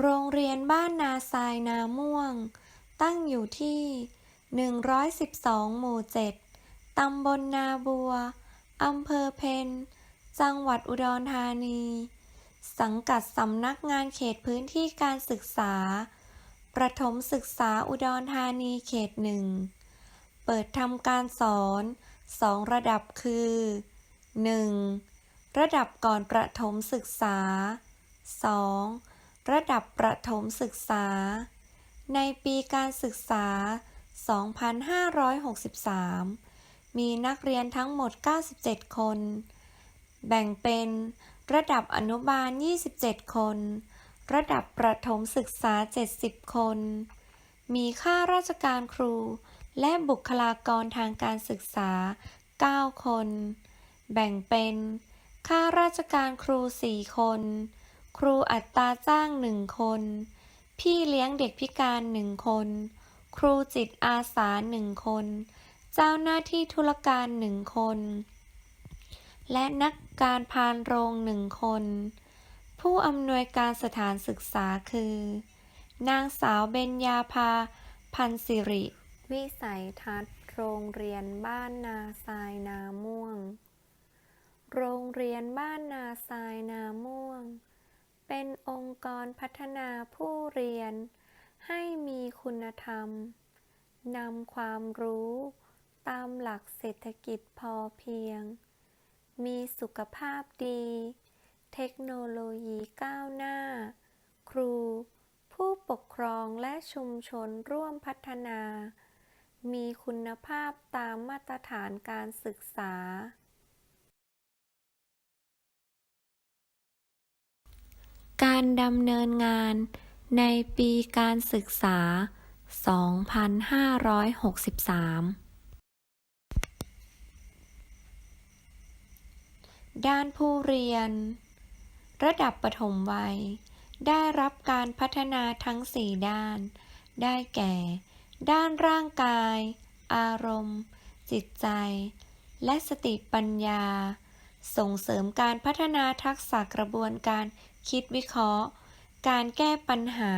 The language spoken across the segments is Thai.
โรงเรียนบ้านนาทรายนาม่วง ตั้งอยู่ที่ 112 หมู่ 7 ตำบลนาบัว อำเภอเพนจังหวัดอุดรธานี สังกัดสำนักงานเขตพื้นที่การศึกษา ประถมศึกษาอุดรธานีเขตหนึ่ง เปิดทำการสอน2ระดับคือ 1. ระดับก่อนประถมศึกษา 2. ระดับประถมศึกษา ในปีการศึกษา 2563 มีนักเรียนทั้งหมด 97 คน แบ่งเป็นระดับอนุบาล 27 คน ระดับประถมศึกษา 70 คน มีข้าราชการครูและบุคลากรทางการศึกษา 9 คน แบ่งเป็น ข้าราชการครู 4 คน ครูอัตราจ้าง1คน พี่เลี้ยงเด็กพิการ1คน ครูจิตอาสา1คน เจ้าหน้าที่ธุรการ1คน และนักการพานโรงหนึ่งคน ผู้อำนวยการสถานศึกษาคือ นางสาวเบญญาภา พันสิริ วิสัยทัศน์โรงเรียนบ้านนาทรายนาม่วง โรงเรียนบ้านนาทรายนาม่วง เป็นองค์กรพัฒนาผู้เรียน ให้มีคุณธรรม นำความรู้ตามหลักเศรษฐกิจพอเพียง มีสุขภาพดี เทคโนโลยีก้าวหน้า ครู ผู้ปกครองและชุมชนร่วมพัฒนา มีคุณภาพตามมาตรฐานการศึกษา การดำเนินงานในปีการศึกษา 2563ด้านผู้เรียน ระดับปฐมวัย ได้รับการพัฒนาทั้ง 4 ด้าน ได้แก่ ด้านร่างกาย อารมณ์ จิตใจ และสติปัญญา ส่งเสริมการพัฒนาทักษะกระบวนการ คิดวิเคราะห์ การแก้ปัญหา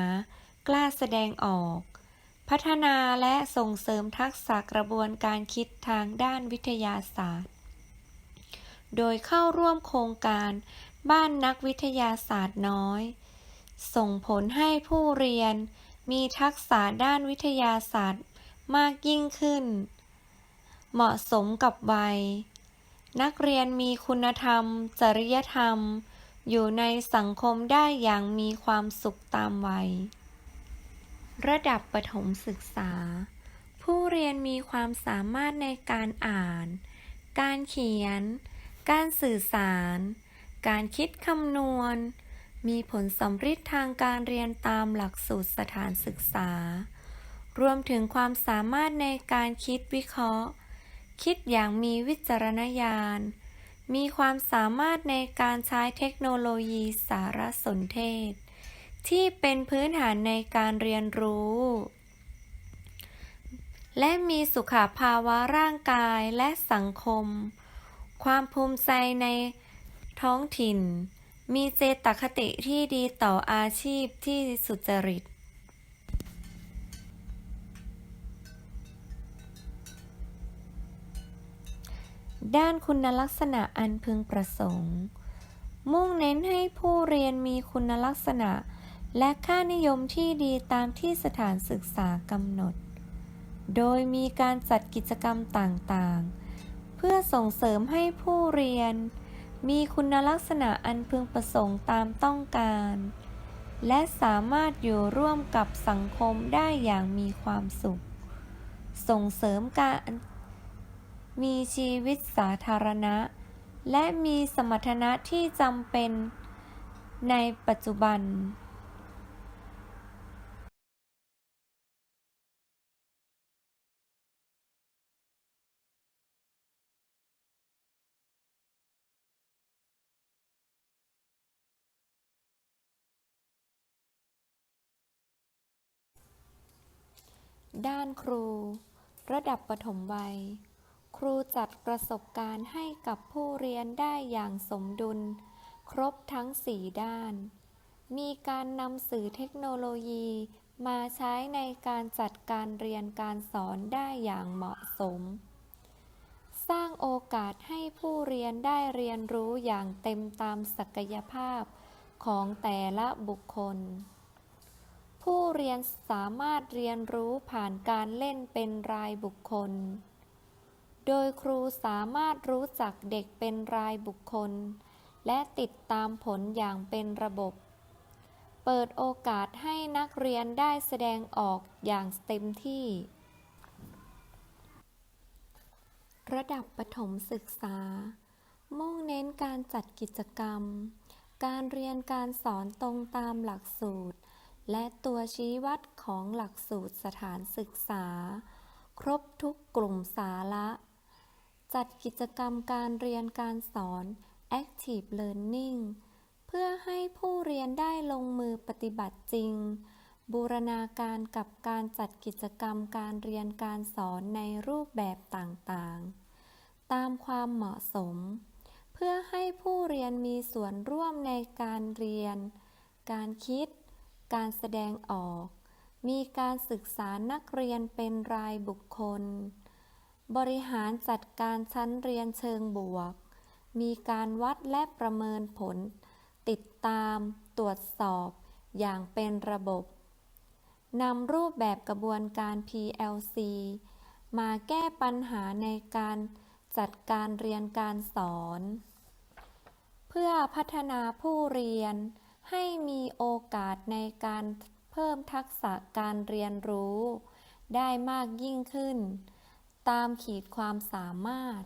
กล้าแสดงออก พัฒนาและส่งเสริมทักษะกระบวนการคิดทางด้านวิทยาศาสตร์ โดยเข้าร่วมโครงการบ้านนักวิทยาศาสตร์น้อย ส่งผลให้ผู้เรียนมีทักษะด้านวิทยาศาสตร์มากยิ่งขึ้น เหมาะสมกับวัย นักเรียนมีคุณธรรม จริยธรรม อยู่ในสังคมได้อย่างมีความสุขตามวัย ระดับประถมศึกษา ผู้เรียนมีความสามารถในการอ่าน การเขียน การสื่อสาร การคิดคำนวณ มีผลสำฤทธิ์ทางการเรียนตามหลักสูตรสถานศึกษา รวมถึงความสามารถในการคิดวิเคราะห์ คิดอย่างมีวิจารณญาณ มีความสามารถในการใช้เทคโนโลยีสารสนเทศ ที่เป็นพื้นฐานในการเรียนรู้ และมีสุขภาวะร่างกายและสังคม ความภูมิใจในท้องถิ่น มีเจตคติที่ดีต่ออาชีพที่สุจริต ด้านคุณลักษณะอันพึงประสงค์ มุ่งเน้นให้ผู้เรียนมีคุณลักษณะ และค่านิยมที่ดีตามที่สถานศึกษากำหนด โดยมีการจัดกิจกรรมต่างๆ เพื่อส่งเสริมให้ผู้เรียน มีคุณลักษณะอันพึงประสงค์ตามต้องการ และสามารถอยู่ร่วมกับสังคมได้อย่างมีความสุข ส่งเสริมการ มีชีวิตสาธารณะ และมีสมรรถนะที่จำเป็นในปัจจุบัน ด้านครู ระดับปฐมวัย ครูจัดประสบการณ์ให้กับผู้เรียนได้อย่างสมดุล ครบทั้ง4ด้าน มีการนำสื่อเทคโนโลยีมาใช้ในการจัดการเรียนการสอนได้อย่างเหมาะสม สร้างโอกาสให้ผู้เรียนได้เรียนรู้อย่างเต็มตามศักยภาพของแต่ละบุคคล ผู้เรียนสามารถเรียนรู้ผ่านการเล่นเป็นรายบุคคล โดยครูสามารถรู้จักเด็กเป็นรายบุคคล และติดตามผลอย่างเป็นระบบ เปิดโอกาสให้นักเรียนได้แสดงออกอย่างเต็มที่ ระดับประถมศึกษา มุ่งเน้นการจัดกิจกรรม การเรียนการสอนตรงตามหลักสูตร และตัวชี้วัดของหลักสูตรสถานศึกษา ครบทุกกลุ่มสาระ จัดกิจกรรมการเรียนการสอน Active Learning เพื่อให้ผู้เรียนได้ลงมือปฏิบัติจริง บูรณาการกับการจัดกิจกรรมการเรียนการสอนในรูปแบบต่างๆ ตามความเหมาะสม เพื่อให้ผู้เรียนมีส่วนร่วมในการเรียน การคิด การแสดงออก มีการศึกษานักเรียนเป็นรายบุคคล บริหารจัดการชั้นเรียนเชิงบวก มีการวัดและประเมินผล ติดตามตรวจสอบอย่างเป็นระบบ นำรูปแบบกระบวนการ PLC มาแก้ปัญหาในการจัดการเรียนการสอน เพื่อพัฒนาผู้เรียนให้มีโอกาสในการเพิ่มทักษะการเรียนรู้ ได้มากยิ่งขึ้น ตามขีดความสามารถ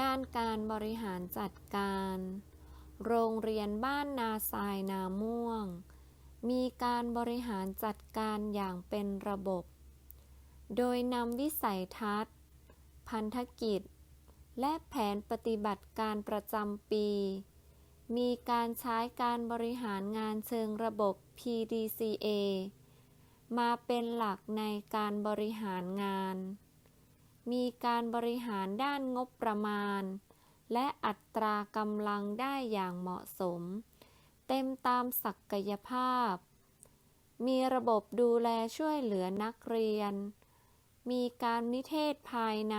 ด้านการบริหารจัดการ โรงเรียนบ้านนาทรายนาม่วง มีการบริหารจัดการอย่างเป็นระบบ โดยนำวิสัยทัศน์ พันธกิจ และแผนปฏิบัติการประจำปี มีการใช้การบริหารงานเชิงระบบ PDCA มาเป็นหลักในการบริหารงาน มีการบริหารด้านงบประมาณ และอัตรากำลังได้อย่างเหมาะสม เต็มตามศักยภาพ มีระบบดูแลช่วยเหลือนักเรียน มีการนิเทศภายใน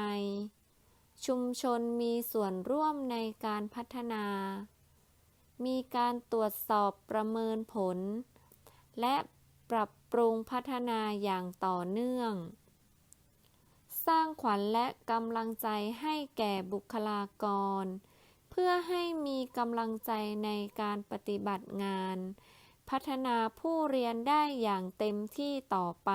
ชุมชนมีส่วนร่วมในการพัฒนา มีการตรวจสอบประเมินผล และปรับ ปรุงพัฒนาอย่างต่อเนื่อง สร้างขวัญและกำลังใจให้แก่บุคลากร เพื่อให้มีกำลังใจในการปฏิบัติงาน พัฒนาผู้เรียนได้อย่างเต็มที่ต่อไป